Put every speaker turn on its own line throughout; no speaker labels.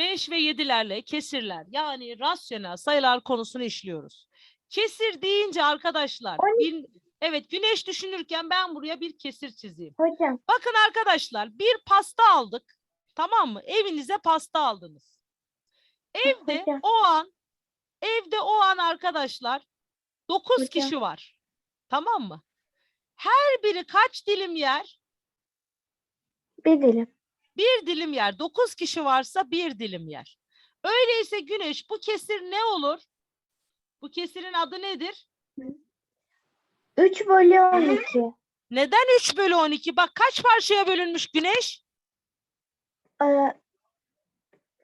5 ve 7'lerle kesirler yani rasyonel sayılar konusunu işliyoruz. Kesir deyince arkadaşlar bin- evet güneş düşünürken ben buraya bir kesir çizeyim.
Hocam
Bakın arkadaşlar bir pasta aldık. Tamam mı? Evinize pasta aldınız. Evde
Hocam.
o an evde o an arkadaşlar 9
Hocam.
kişi var. Tamam mı? Her biri kaç dilim yer?
bir dilim.
Bir dilim yer. 9 kişi varsa bir dilim yer. Öyleyse güneş bu kesir ne olur? Bu kesirin adı nedir?
3 bölü 12.
Neden 3 bölü 12? Bak kaç parçaya bölünmüş güneş?
Ee,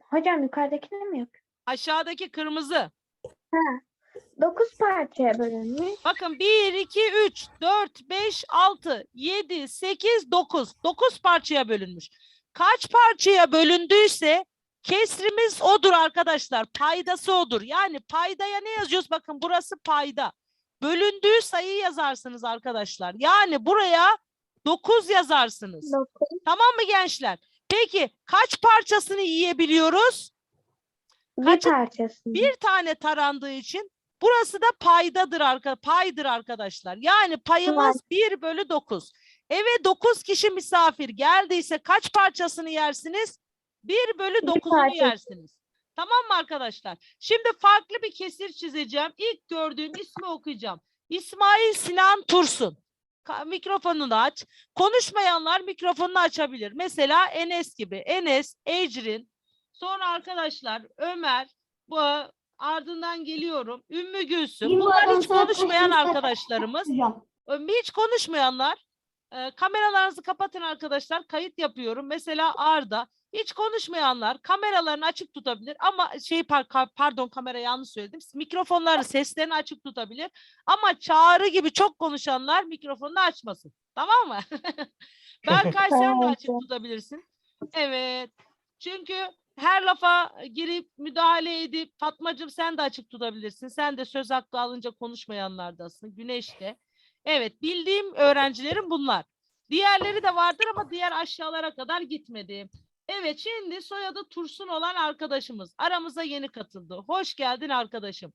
hocam yukarıdakine mi yok?
Aşağıdaki kırmızı.
9 parçaya bölünmüş.
Bakın 1, 2, 3, 4, 5, 6, 7, 8, 9. 9 parçaya bölünmüş. Kaç parçaya bölündüyse kesrimiz odur arkadaşlar. Paydası odur. Yani paydaya ne yazıyoruz? Bakın burası payda. Bölündüğü sayıyı yazarsınız arkadaşlar. Yani buraya 9 yazarsınız.
9.
Tamam mı gençler? Peki kaç parçasını yiyebiliyoruz?
Bir
Kaçı-
parçasını.
bir tane tarandığı için burası da paydadır arka, paydır arkadaşlar. Yani payımız 1 bölü 9. Eve 9 kişi misafir geldiyse kaç parçasını yersiniz? 1 bölü
Bir
9'unu
parçası.
yersiniz. Tamam mı arkadaşlar? Şimdi farklı bir kesir çizeceğim. İlk gördüğüm ismi okuyacağım. İsmail Sinan Tursun. Mikrofonunu aç. Konuşmayanlar mikrofonunu açabilir. Mesela Enes gibi. Enes, Ecrin, sonra arkadaşlar Ömer, bu ardından geliyorum. Ümmü Gülsüm. Bunlar hiç konuşmayan arkadaşlarımız. Hiç konuşmayanlar. E, kameralarınızı kapatın arkadaşlar. Kayıt yapıyorum. Mesela Arda. Hiç konuşmayanlar kameralarını açık tutabilir ama şey par- pardon kamera yanlış söyledim. Mikrofonları seslerini açık tutabilir. Ama Çağrı gibi çok konuşanlar mikrofonunu açmasın. Tamam mı? Berkay sen de açık tutabilirsin. Evet. Çünkü her lafa girip müdahale edip Fatmacığım sen de açık tutabilirsin. Sen de söz hakkı alınca konuşmayanlardasın. Güneş de. Evet bildiğim öğrencilerim bunlar. Diğerleri de vardır ama diğer aşağılara kadar gitmedi. Evet şimdi soyadı Tursun olan arkadaşımız aramıza yeni katıldı. Hoş geldin arkadaşım.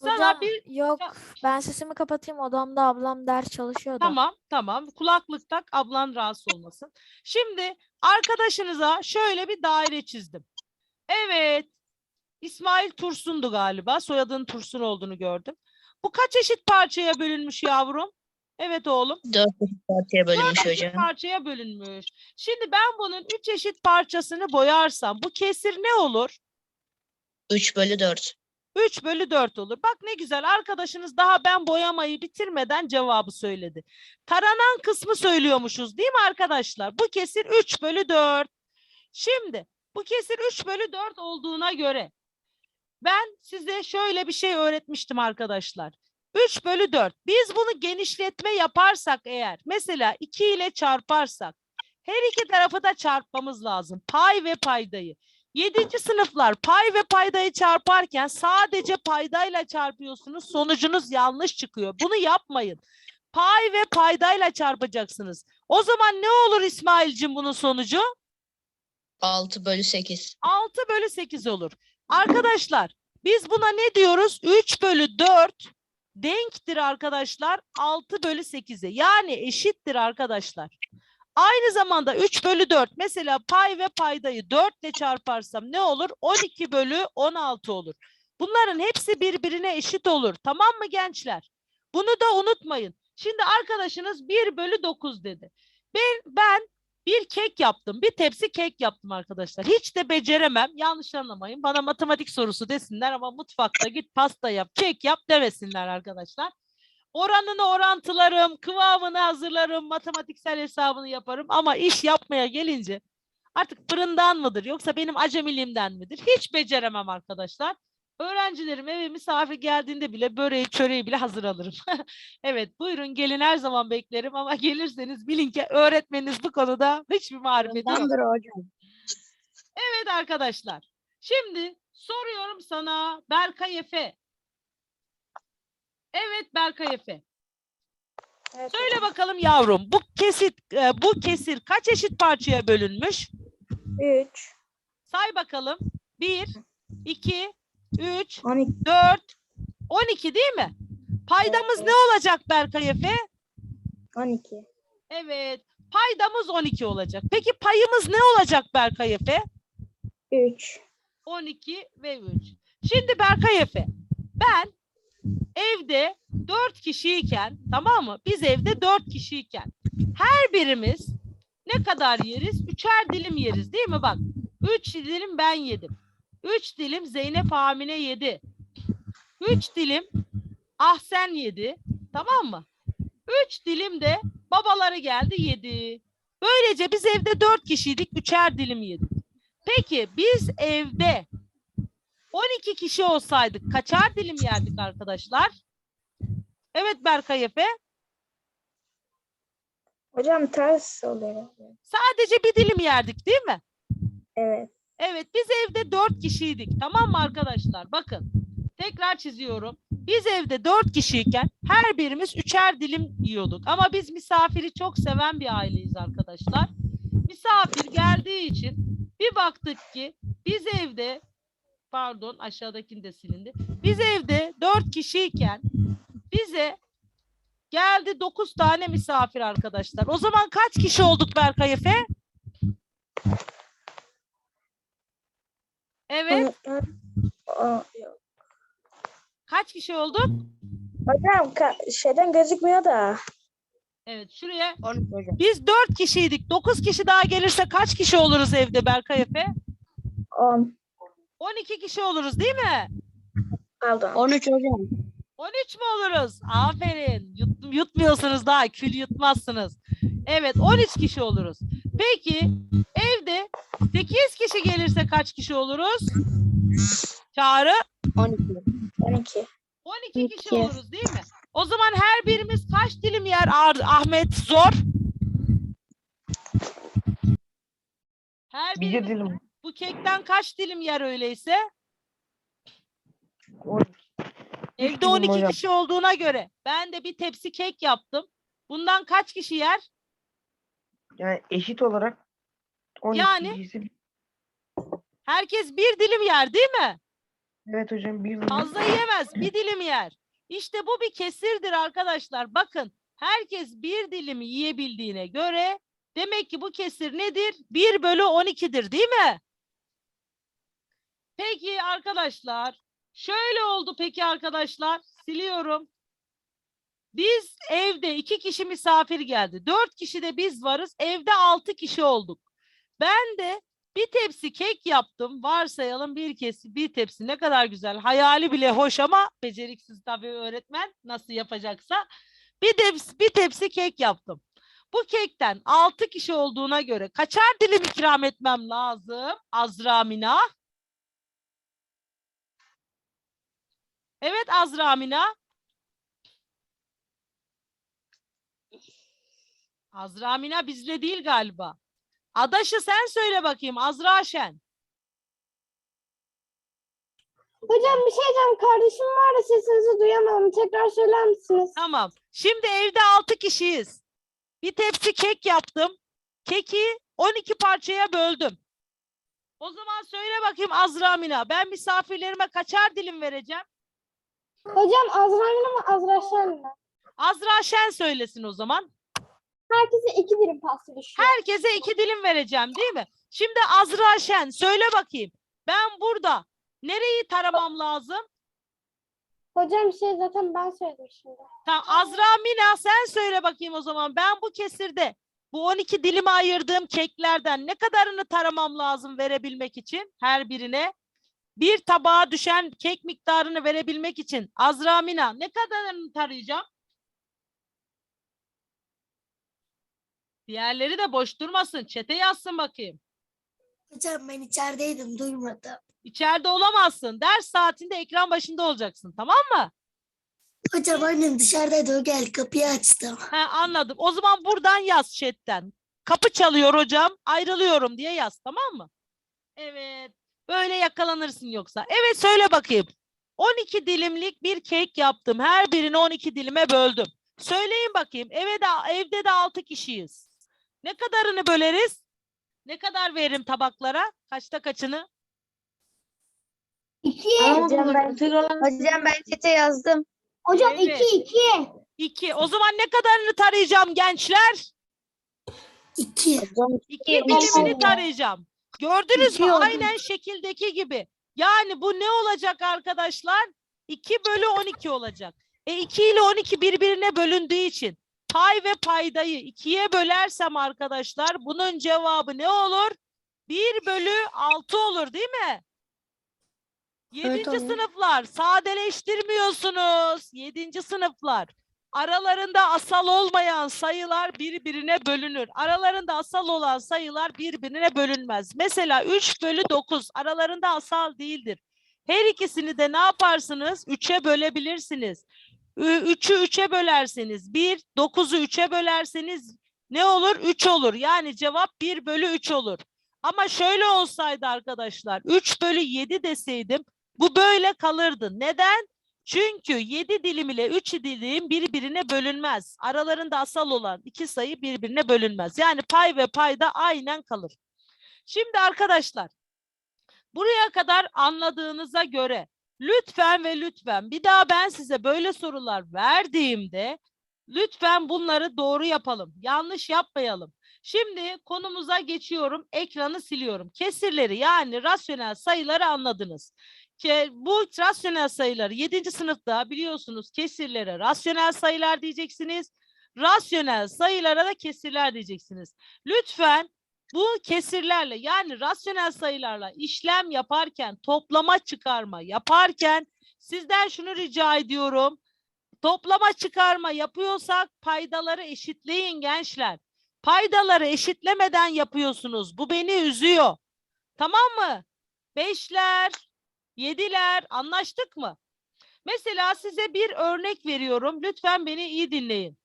Sana
Hocam
bir
yok ben sesimi kapatayım odamda ablam ders çalışıyor da.
Tamam, tamam. Kulaklık tak, ablan rahatsız olmasın. Şimdi arkadaşınıza şöyle bir daire çizdim. Evet. İsmail Tursun'du galiba. Soyadının Tursun olduğunu gördüm. Bu kaç eşit parçaya bölünmüş yavrum? Evet oğlum.
Dört eşit parçaya bölünmüş
Dört eşit
hocam.
parçaya bölünmüş. Şimdi ben bunun üç eşit parçasını boyarsam bu kesir ne olur?
3 bölü 4.
3 bölü 4 olur. Bak ne güzel arkadaşınız daha ben boyamayı bitirmeden cevabı söyledi. Taranan kısmı söylüyormuşuz değil mi arkadaşlar? Bu kesir 3 bölü 4. Şimdi bu kesir 3 bölü 4 olduğuna göre ben size şöyle bir şey öğretmiştim arkadaşlar. 3 bölü 4. Biz bunu genişletme yaparsak eğer mesela 2 ile çarparsak her iki tarafı da çarpmamız lazım. Pay ve paydayı. Yedinci sınıflar pay ve paydayı çarparken sadece paydayla çarpıyorsunuz. Sonucunuz yanlış çıkıyor. Bunu yapmayın. Pay ve paydayla çarpacaksınız. O zaman ne olur İsmail'cim bunun sonucu?
6 bölü 8.
6 bölü 8 olur. Arkadaşlar biz buna ne diyoruz? 3 bölü 4 denktir arkadaşlar 6 bölü 8'e. Yani eşittir arkadaşlar. Aynı zamanda 3 bölü 4 mesela pay ve paydayı 4 ile çarparsam ne olur? 12 bölü 16 olur. Bunların hepsi birbirine eşit olur. Tamam mı gençler? Bunu da unutmayın. Şimdi arkadaşınız 1 bölü 9 dedi. Ben, ben bir kek yaptım. Bir tepsi kek yaptım arkadaşlar. Hiç de beceremem. Yanlış anlamayın. Bana matematik sorusu desinler ama mutfakta git pasta yap, kek yap demesinler arkadaşlar. Oranını orantılarım, kıvamını hazırlarım, matematiksel hesabını yaparım ama iş yapmaya gelince artık fırından mıdır yoksa benim acemiliğimden midir? Hiç beceremem arkadaşlar. Öğrencilerim eve misafir geldiğinde bile böreği, çöreği bile hazır alırım. evet buyurun gelin her zaman beklerim ama gelirseniz bilin ki öğretmeniniz bu konuda hiçbir marifeti yok.
hocam.
Evet arkadaşlar. Şimdi soruyorum sana Berkay Efe. Evet Berkay Efe. Söyle bakalım yavrum bu kesit e, bu kesir kaç eşit parçaya bölünmüş?
3,
Say bakalım. 1, 2, 3,
12.
4, 12 değil mi? Paydamız ne olacak Berkay Efe?
12.
Evet. Paydamız 12 olacak. Peki payımız ne olacak Berkay Efe?
3.
12 ve 3. Şimdi Berkay Efe, ben evde 4 kişiyken, tamam mı? Biz evde 4 kişiyken her birimiz ne kadar yeriz? Üçer dilim yeriz değil mi? Bak 3 dilim ben yedim. 3 dilim Zeynep Amine yedi. 3 dilim Ahsen yedi. Tamam mı? 3 dilim de babaları geldi yedi. Böylece biz evde 4 kişiydik. Üçer dilim yedik. Peki biz evde 12 kişi olsaydık kaçar dilim yerdik arkadaşlar? Evet Berkay Efe.
Hocam ters oluyor.
Sadece bir dilim yerdik değil mi?
Evet.
Evet biz evde 4 kişiydik. Tamam mı arkadaşlar? Bakın. Tekrar çiziyorum. Biz evde 4 kişiyken her birimiz üçer dilim yiyorduk. Ama biz misafiri çok seven bir aileyiz arkadaşlar. Misafir geldiği için bir baktık ki biz evde pardon aşağıdakini de silindi. Biz evde 4 kişiyken bize geldi 9 tane misafir arkadaşlar. O zaman kaç kişi olduk Berkay Efe? Evet. Kaç kişi olduk?
Hocam ka- şeyden gözükmüyor da.
Evet şuraya
12 hocam.
biz 4 kişiydik. 9 kişi daha gelirse kaç kişi oluruz evde Berkay Efe?
10.
12 kişi oluruz değil mi?
Pardon.
13 hocam.
13 mü oluruz? Aferin. Yut- yutmuyorsunuz daha. Kül yutmazsınız. Evet 13 kişi oluruz. Peki evde 8 kişi gelirse kaç kişi oluruz? Çağrı
12.
12.
12 kişi
İki.
oluruz değil mi? O zaman her birimiz kaç dilim yer Ar- Ahmet zor? Her
Bir
birimiz
dilim.
bu kekten kaç dilim yer öyleyse?
On-
Evde
dilim
12
hocam.
kişi olduğuna göre ben de bir tepsi kek yaptım. Bundan kaç kişi yer?
Yani eşit olarak 12
Yani?
kişisi-
Herkes bir dilim yer değil mi?
Evet hocam bir dilim.
Fazla yiyemez. Bir dilim yer. İşte bu bir kesirdir arkadaşlar. Bakın herkes bir dilim yiyebildiğine göre demek ki bu kesir nedir? 1 bölü 12'dir değil mi? Peki arkadaşlar şöyle oldu peki arkadaşlar siliyorum. Biz evde iki kişi misafir geldi. Dört kişi de biz varız. Evde altı kişi olduk. Ben de bir tepsi kek yaptım. Varsayalım bir kesi bir tepsi ne kadar güzel. Hayali bile hoş ama beceriksiz tabii öğretmen nasıl yapacaksa. Bir tepsi, bir tepsi kek yaptım. Bu kekten 6 kişi olduğuna göre kaçar dilim ikram etmem lazım? Azra Mina. Evet Azra Mina. Azra Mina bizle değil galiba. Adaşı sen söyle bakayım Azra Şen.
Hocam bir şey diyeceğim. Kardeşim var da sesinizi duyamadım. Tekrar söyler misiniz?
Tamam. Şimdi evde 6 kişiyiz. Bir tepsi kek yaptım. Keki 12 parçaya böldüm. O zaman söyle bakayım Azra Mina. Ben misafirlerime kaçar dilim vereceğim?
Hocam Azrail mi Azra Şen mi?
Azra Şen söylesin o zaman.
Herkese iki dilim pasta düşüyor.
Herkese iki dilim vereceğim değil mi? Şimdi Azra Şen söyle bakayım. Ben burada nereyi taramam lazım?
Hocam şey zaten ben söyledim şimdi.
Tamam Azra Mina sen söyle bakayım o zaman. Ben bu kesirde bu 12 dilime ayırdığım keklerden ne kadarını taramam lazım verebilmek için her birine? Bir tabağa düşen kek miktarını verebilmek için Azra Mina ne kadarını tarayacağım? Diğerleri de boş durmasın. Çete yazsın bakayım.
Hocam ben içerideydim duymadım.
İçeride olamazsın. Ders saatinde ekran başında olacaksın. Tamam mı?
Hocam annem dışarıdaydı o geldi kapıyı açtım.
He, anladım. O zaman buradan yaz chatten. Kapı çalıyor hocam. Ayrılıyorum diye yaz. Tamam mı? Evet. Böyle yakalanırsın yoksa. Evet söyle bakayım. 12 dilimlik bir kek yaptım. Her birini 12 dilime böldüm. Söyleyin bakayım. Eve de, evde de 6 kişiyiz. Ne kadarını böleriz? Ne kadar veririm tabaklara? Kaçta kaçını?
Hocam ben,
Hocam ben çete yazdım.
hocam
Evet.
2 2.
2. O zaman ne kadarını tarayacağım gençler?
İki.
İki
İki
dilimini tarayacağım. Gördünüz mü?
İki oldu.
Aynen şekildeki gibi. Yani bu ne olacak arkadaşlar? 2 bölü 12 olacak. E 2 ile 12 birbirine bölündüğü için pay ve paydayı 2'ye bölersem arkadaşlar bunun cevabı ne olur? 1 bölü 6 olur değil mi? Yedinci
öğretmenim.
sınıflar sadeleştirmiyorsunuz. Yedinci sınıflar. Aralarında asal olmayan sayılar birbirine bölünür. Aralarında asal olan sayılar birbirine bölünmez. Mesela 3 bölü 9 aralarında asal değildir. Her ikisini de ne yaparsınız? 3'e bölebilirsiniz. 3'ü 3'e bölerseniz 1, 9'u 3'e bölerseniz ne olur? 3 olur. Yani cevap 1 bölü 3 olur. Ama şöyle olsaydı arkadaşlar 3 bölü 7 deseydim bu böyle kalırdı. Neden? Çünkü 7 dilim ile 3 dilim birbirine bölünmez. Aralarında asal olan iki sayı birbirine bölünmez. Yani pay ve payda aynen kalır. Şimdi arkadaşlar buraya kadar anladığınıza göre lütfen ve lütfen bir daha ben size böyle sorular verdiğimde lütfen bunları doğru yapalım. Yanlış yapmayalım. Şimdi konumuza geçiyorum. Ekranı siliyorum. Kesirleri yani rasyonel sayıları anladınız. Bu rasyonel sayıları 7. sınıfta biliyorsunuz kesirlere rasyonel sayılar diyeceksiniz. Rasyonel sayılara da kesirler diyeceksiniz. Lütfen bu kesirlerle yani rasyonel sayılarla işlem yaparken, toplama çıkarma yaparken sizden şunu rica ediyorum. Toplama çıkarma yapıyorsak paydaları eşitleyin gençler. Paydaları eşitlemeden yapıyorsunuz. Bu beni üzüyor. Tamam mı? Beşler, yediler anlaştık mı? Mesela size bir örnek veriyorum. Lütfen beni iyi dinleyin.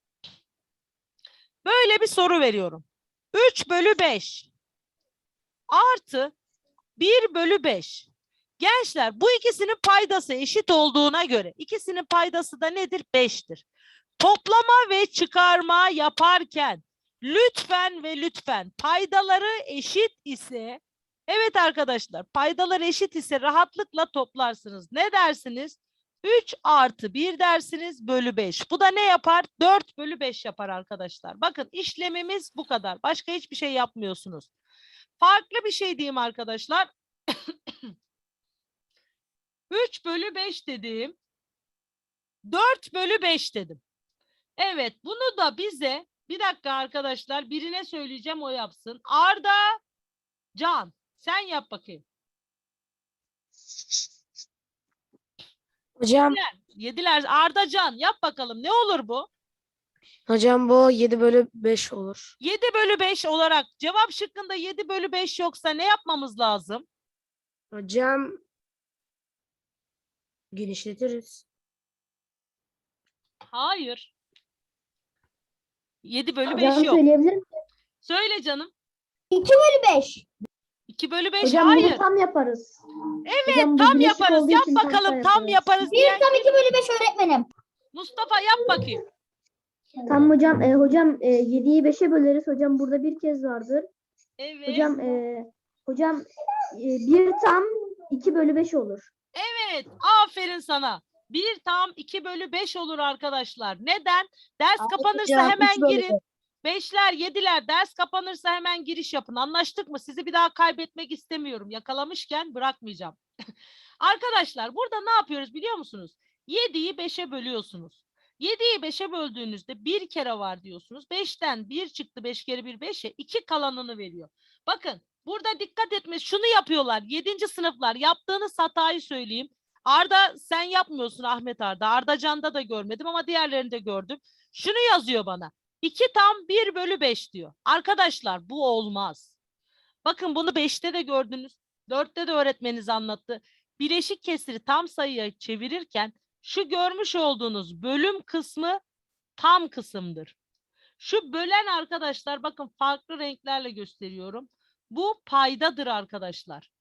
Böyle bir soru veriyorum. 3 bölü 5 artı 1 bölü 5. Gençler bu ikisinin paydası eşit olduğuna göre ikisinin paydası da nedir? 5'tir. Toplama ve çıkarma yaparken lütfen ve lütfen paydaları eşit ise evet arkadaşlar paydalar eşit ise rahatlıkla toplarsınız. Ne dersiniz? 3 artı 1 dersiniz bölü 5. Bu da ne yapar? 4 bölü 5 yapar arkadaşlar. Bakın işlemimiz bu kadar. Başka hiçbir şey yapmıyorsunuz. Farklı bir şey diyeyim arkadaşlar. 3 bölü 5 dediğim 4 bölü 5 dedim. Evet bunu da bize bir dakika arkadaşlar birine söyleyeceğim o yapsın. Arda Can sen yap bakayım.
Hocam,
Yediler Arda Can yap bakalım ne olur bu?
hocam bu 7 bölü 5 olur.
7 bölü 5 olarak cevap şıkkında 7 bölü 5 yoksa ne yapmamız lazım?
Hocam genişletiriz.
Hayır. 7 bölü 5
Hocam
yok.
söyleyebilir miyim?
Söyle canım.
2 bölü 5.
2 bölü 5
Hocam
hayır.
bunu tam yaparız.
Evet
Hocam bu
tam
birleşik
yaparız.
olduğu
Yap
için tam
bakalım
tam
tam
yaparız.
diyen
tam 2 bölü 5 öğretmenim.
Mustafa yap bakayım.
Tamam hocam. E, hocam e, 7'yi 5'e böleriz. Hocam burada bir kez vardır.
Evet.
Hocam e, hocam e, 1 tam 2 bölü 5 olur.
Evet. Aferin sana. 1 tam 2 bölü 5 olur arkadaşlar. Neden? Ders kapanırsa
hocam,
hemen girin. Beşler, yediler ders kapanırsa hemen giriş yapın. Anlaştık mı? Sizi bir daha kaybetmek istemiyorum. Yakalamışken bırakmayacağım. Arkadaşlar burada ne yapıyoruz biliyor musunuz? 7'yi 5'e bölüyorsunuz. 7'yi 5'e böldüğünüzde bir kere var diyorsunuz. 5'ten 1 çıktı 5 kere 1 5'e 2 kalanını veriyor. Bakın burada dikkat etme şunu yapıyorlar. 7. sınıflar yaptığınız hatayı söyleyeyim. Arda sen yapmıyorsun Ahmet Arda. Arda Can'da da görmedim ama diğerlerinde gördüm. Şunu yazıyor bana. 2 tam 1 bölü 5 diyor. Arkadaşlar bu olmaz. Bakın bunu 5'te de gördünüz. 4'te de öğretmeniniz anlattı. Bileşik kesiri tam sayıya çevirirken şu görmüş olduğunuz bölüm kısmı tam kısımdır. Şu bölen arkadaşlar bakın farklı renklerle gösteriyorum. Bu paydadır arkadaşlar.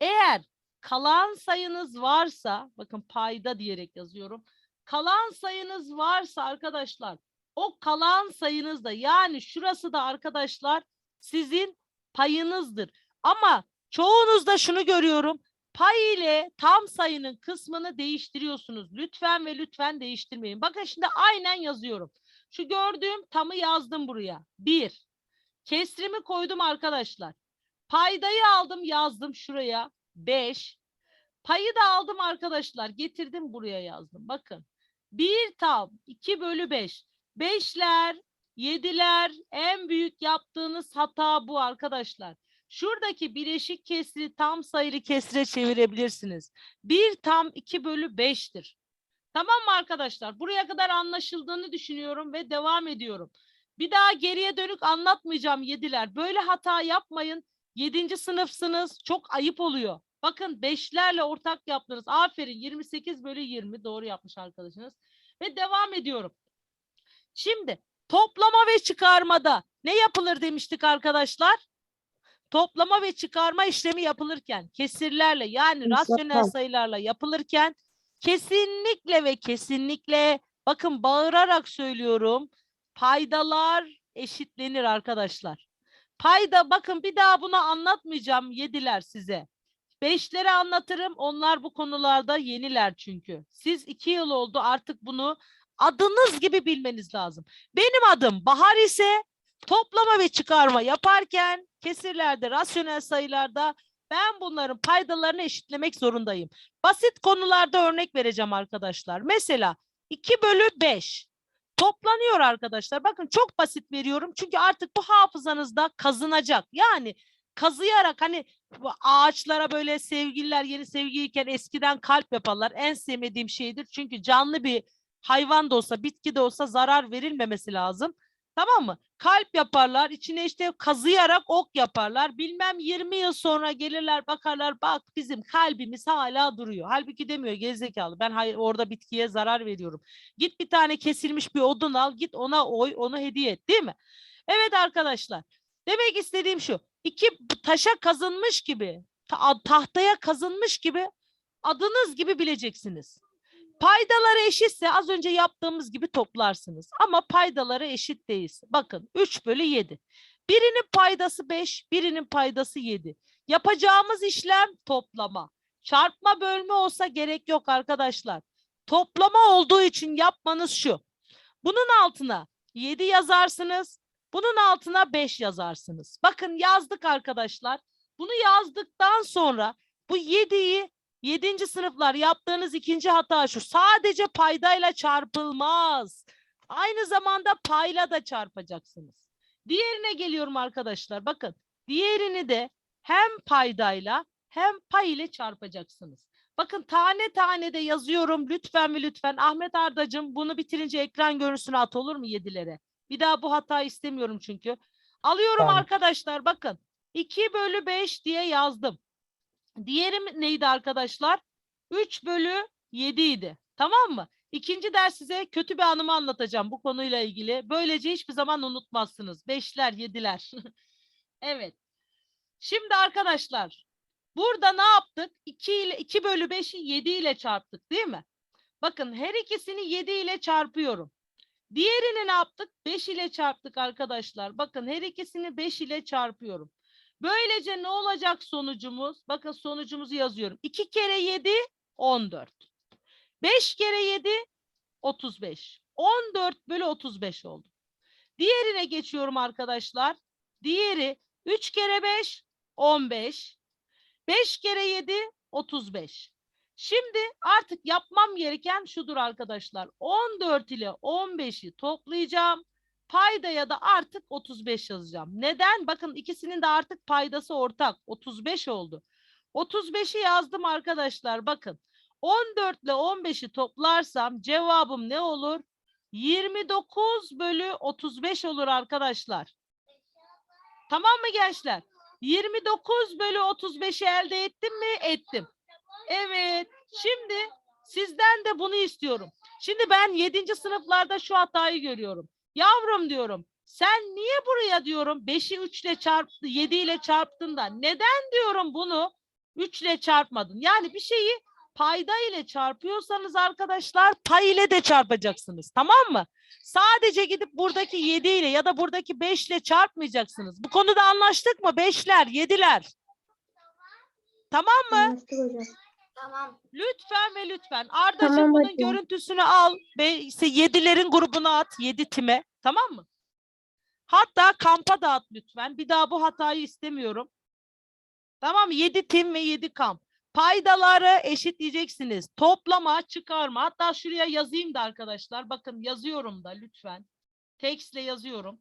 Eğer kalan sayınız varsa bakın payda diyerek yazıyorum. Kalan sayınız varsa arkadaşlar o kalan sayınız da yani şurası da arkadaşlar sizin payınızdır. Ama çoğunuzda şunu görüyorum. Pay ile tam sayının kısmını değiştiriyorsunuz. Lütfen ve lütfen değiştirmeyin. Bakın şimdi aynen yazıyorum. Şu gördüğüm tamı yazdım buraya. Bir. Kesrimi koydum arkadaşlar. Paydayı aldım yazdım şuraya. Beş. Payı da aldım arkadaşlar. Getirdim buraya yazdım. Bakın. Bir tam. 2 bölü 5. Beşler, yediler en büyük yaptığınız hata bu arkadaşlar. Şuradaki bileşik kesri tam sayılı kesre çevirebilirsiniz. Bir tam 2 bölü 5'tir. Tamam mı arkadaşlar? Buraya kadar anlaşıldığını düşünüyorum ve devam ediyorum. Bir daha geriye dönük anlatmayacağım yediler. Böyle hata yapmayın. Yedinci sınıfsınız. Çok ayıp oluyor. Bakın beşlerle ortak yaptınız. Aferin 28 bölü 20 doğru yapmış arkadaşınız. Ve devam ediyorum. Şimdi toplama ve çıkarmada ne yapılır demiştik arkadaşlar? Toplama ve çıkarma işlemi yapılırken kesirlerle yani rasyonel sayılarla yapılırken kesinlikle ve kesinlikle bakın bağırarak söylüyorum paydalar eşitlenir arkadaşlar. Payda bakın bir daha bunu anlatmayacağım yediler size. Beşleri anlatırım onlar bu konularda yeniler çünkü. Siz iki yıl oldu artık bunu adınız gibi bilmeniz lazım. Benim adım Bahar ise toplama ve çıkarma yaparken kesirlerde, rasyonel sayılarda ben bunların paydalarını eşitlemek zorundayım. Basit konularda örnek vereceğim arkadaşlar. Mesela 2 bölü 5 toplanıyor arkadaşlar. Bakın çok basit veriyorum çünkü artık bu hafızanızda kazınacak. Yani kazıyarak hani ağaçlara böyle sevgililer yeni sevgiliyken eskiden kalp yaparlar. En sevmediğim şeydir. Çünkü canlı bir hayvan da olsa bitki de olsa zarar verilmemesi lazım. Tamam mı? Kalp yaparlar. içine işte kazıyarak ok yaparlar. Bilmem 20 yıl sonra gelirler bakarlar bak bizim kalbimiz hala duruyor. Halbuki demiyor gerizekalı ben orada bitkiye zarar veriyorum. Git bir tane kesilmiş bir odun al git ona oy onu hediye et değil mi? Evet arkadaşlar demek istediğim şu iki taşa kazınmış gibi ta- tahtaya kazınmış gibi adınız gibi bileceksiniz. Paydaları eşitse az önce yaptığımız gibi toplarsınız. Ama paydaları eşit değilse. Bakın 3 bölü 7. Birinin paydası 5, birinin paydası 7. Yapacağımız işlem toplama. Çarpma bölme olsa gerek yok arkadaşlar. Toplama olduğu için yapmanız şu. Bunun altına 7 yazarsınız. Bunun altına 5 yazarsınız. Bakın yazdık arkadaşlar. Bunu yazdıktan sonra bu 7'yi Yedinci sınıflar yaptığınız ikinci hata şu. Sadece paydayla çarpılmaz. Aynı zamanda payla da çarpacaksınız. Diğerine geliyorum arkadaşlar. Bakın diğerini de hem paydayla hem pay ile çarpacaksınız. Bakın tane tane de yazıyorum. Lütfen ve lütfen Ahmet Ardacığım bunu bitirince ekran görüntüsüne at olur mu yedilere? Bir daha bu hatayı istemiyorum çünkü. Alıyorum
Tamam.
arkadaşlar bakın. 2 bölü 5 diye yazdım. Diğeri neydi arkadaşlar? 3 bölü 7 idi. Tamam mı? İkinci ders size kötü bir anımı anlatacağım bu konuyla ilgili. Böylece hiçbir zaman unutmazsınız. Beşler, yediler. evet. Şimdi arkadaşlar burada ne yaptık? 2 ile 2 bölü 5'i 7 ile çarptık değil mi? Bakın her ikisini 7 ile çarpıyorum. Diğerini ne yaptık? 5 ile çarptık arkadaşlar. Bakın her ikisini 5 ile çarpıyorum. Böylece ne olacak sonucumuz? Bakın sonucumuzu yazıyorum. 2 kere 7 14. 5 kere 7 35. 14 bölü 35 oldu. Diğerine geçiyorum arkadaşlar. Diğeri 3 kere 5 15. 5 kere 7 35. Şimdi artık yapmam gereken şudur arkadaşlar. 14 ile 15'i toplayacağım. Paydaya da artık 35 yazacağım. Neden? Bakın ikisinin de artık paydası ortak. 35 oldu. 35'i yazdım arkadaşlar. Bakın 14 ile 15'i toplarsam cevabım ne olur? 29 bölü 35 olur arkadaşlar. Tamam mı gençler? 29 bölü 35'i elde ettim mi? Ettim. Evet. Şimdi sizden de bunu istiyorum. Şimdi ben 7. sınıflarda şu hatayı görüyorum. Yavrum diyorum sen niye buraya diyorum 5'i 3 ile çarptı 7 ile çarptın da neden diyorum bunu 3 ile çarpmadın? Yani bir şeyi payda ile çarpıyorsanız arkadaşlar pay ile de çarpacaksınız tamam mı? Sadece gidip buradaki 7 ile ya da buradaki 5 ile çarpmayacaksınız. Bu konuda anlaştık mı? 5'ler, 7'ler. Tamam mı?
Anlaştık hocam.
Tamam.
Lütfen ve lütfen. Ardacığım
Tamam
bunun
hocam.
görüntüsünü al. Ve ise yedilerin grubuna at. Yedi time. Tamam mı? Hatta kampa da at lütfen. Bir daha bu hatayı istemiyorum. Tamam mı? Yedi tim ve yedi kamp. Paydaları eşitleyeceksiniz. Toplama, çıkarma. Hatta şuraya yazayım da arkadaşlar. Bakın yazıyorum da lütfen. Tekstle yazıyorum.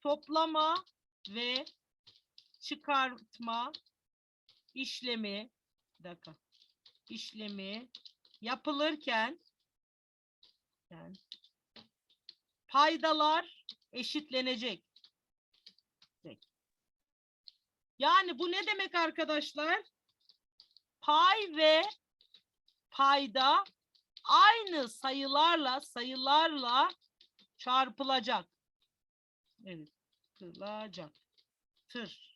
Toplama ve çıkartma işlemi bir dakika işlemi yapılırken yani paydalar eşitlenecek. Yani bu ne demek arkadaşlar? Pay ve payda aynı sayılarla sayılarla çarpılacak. Evet, çarpılacak. Tır.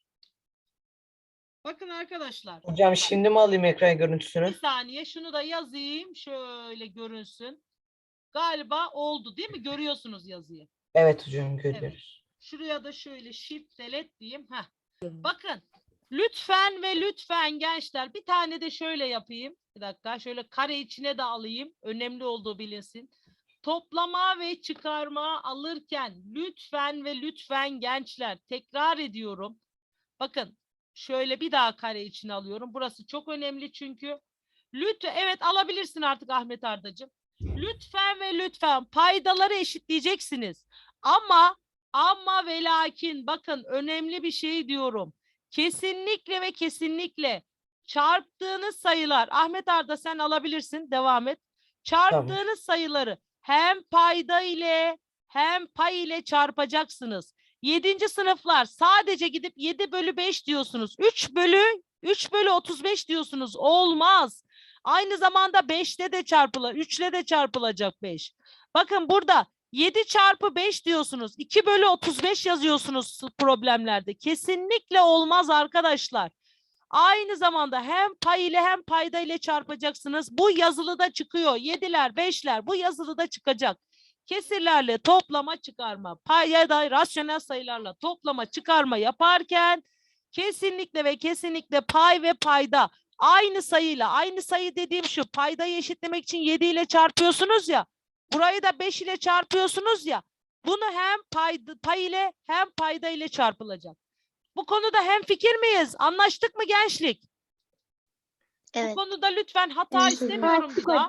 Bakın arkadaşlar.
Hocam şimdi mi alayım ekran görüntüsünü?
Bir saniye şunu da yazayım. Şöyle görünsün. Galiba oldu değil mi? Görüyorsunuz yazıyı.
Evet hocam görüyoruz.
Şuraya da şöyle shift delete diyeyim. Heh. Bakın lütfen ve lütfen gençler bir tane de şöyle yapayım. Bir dakika şöyle kare içine de alayım. Önemli olduğu bilinsin. Toplama ve çıkarma alırken lütfen ve lütfen gençler tekrar ediyorum. Bakın şöyle bir daha kare içine alıyorum. Burası çok önemli çünkü. Lütfen evet alabilirsin artık Ahmet Ardacığım. Lütfen ve lütfen paydaları eşitleyeceksiniz. Ama ama ve lakin bakın önemli bir şey diyorum. Kesinlikle ve kesinlikle çarptığınız sayılar Ahmet Arda sen alabilirsin devam et. Çarptığınız sayıları hem payda ile hem pay ile çarpacaksınız. Yedinci sınıflar sadece gidip 7 bölü 5 diyorsunuz. 3 bölü 3 bölü 35 diyorsunuz. Olmaz. Aynı zamanda 5'te de çarpılır. 3'le de çarpılacak 5. Bakın burada 7 çarpı 5 diyorsunuz. 2 bölü 35 yazıyorsunuz problemlerde. Kesinlikle olmaz arkadaşlar. Aynı zamanda hem pay ile hem payda ile çarpacaksınız. Bu yazılıda çıkıyor. 7'ler, 5'ler bu yazılıda çıkacak. Kesirlerle toplama çıkarma, pay ya da rasyonel sayılarla toplama çıkarma yaparken kesinlikle ve kesinlikle pay ve payda aynı sayıyla, aynı sayı dediğim şu paydayı eşitlemek için 7 ile çarpıyorsunuz ya. Burayı da 5 ile çarpıyorsunuz ya. Bunu hem pay, pay ile hem payda ile çarpılacak. Bu konuda hem fikir miyiz? Anlaştık mı gençlik? Bu
Evet.
konuda lütfen hata
Evet hocam.
istemiyorum daha.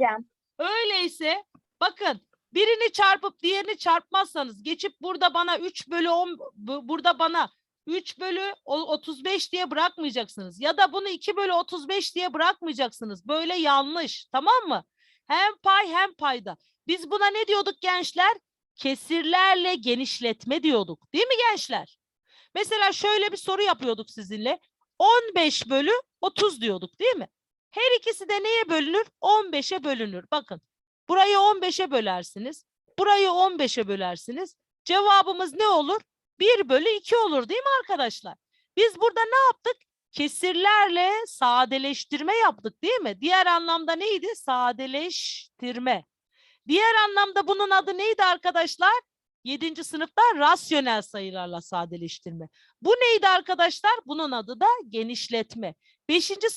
Öyleyse bakın birini çarpıp diğerini çarpmazsanız geçip burada bana 3 bölü 10 bu- burada bana 3 bölü o- 35 diye bırakmayacaksınız. Ya da bunu 2 bölü 35 diye bırakmayacaksınız. Böyle yanlış tamam mı? Hem pay hem payda. Biz buna ne diyorduk gençler? Kesirlerle genişletme diyorduk. Değil mi gençler? Mesela şöyle bir soru yapıyorduk sizinle. 15 bölü 30 diyorduk değil mi? Her ikisi de neye bölünür? 15'e bölünür. Bakın burayı 15'e bölersiniz. Burayı 15'e bölersiniz. Cevabımız ne olur? 1 bölü 2 olur değil mi arkadaşlar? Biz burada ne yaptık? Kesirlerle sadeleştirme yaptık değil mi? Diğer anlamda neydi? Sadeleştirme. Diğer anlamda bunun adı neydi arkadaşlar? 7. sınıfta rasyonel sayılarla sadeleştirme. Bu neydi arkadaşlar? Bunun adı da genişletme. 5. sınıf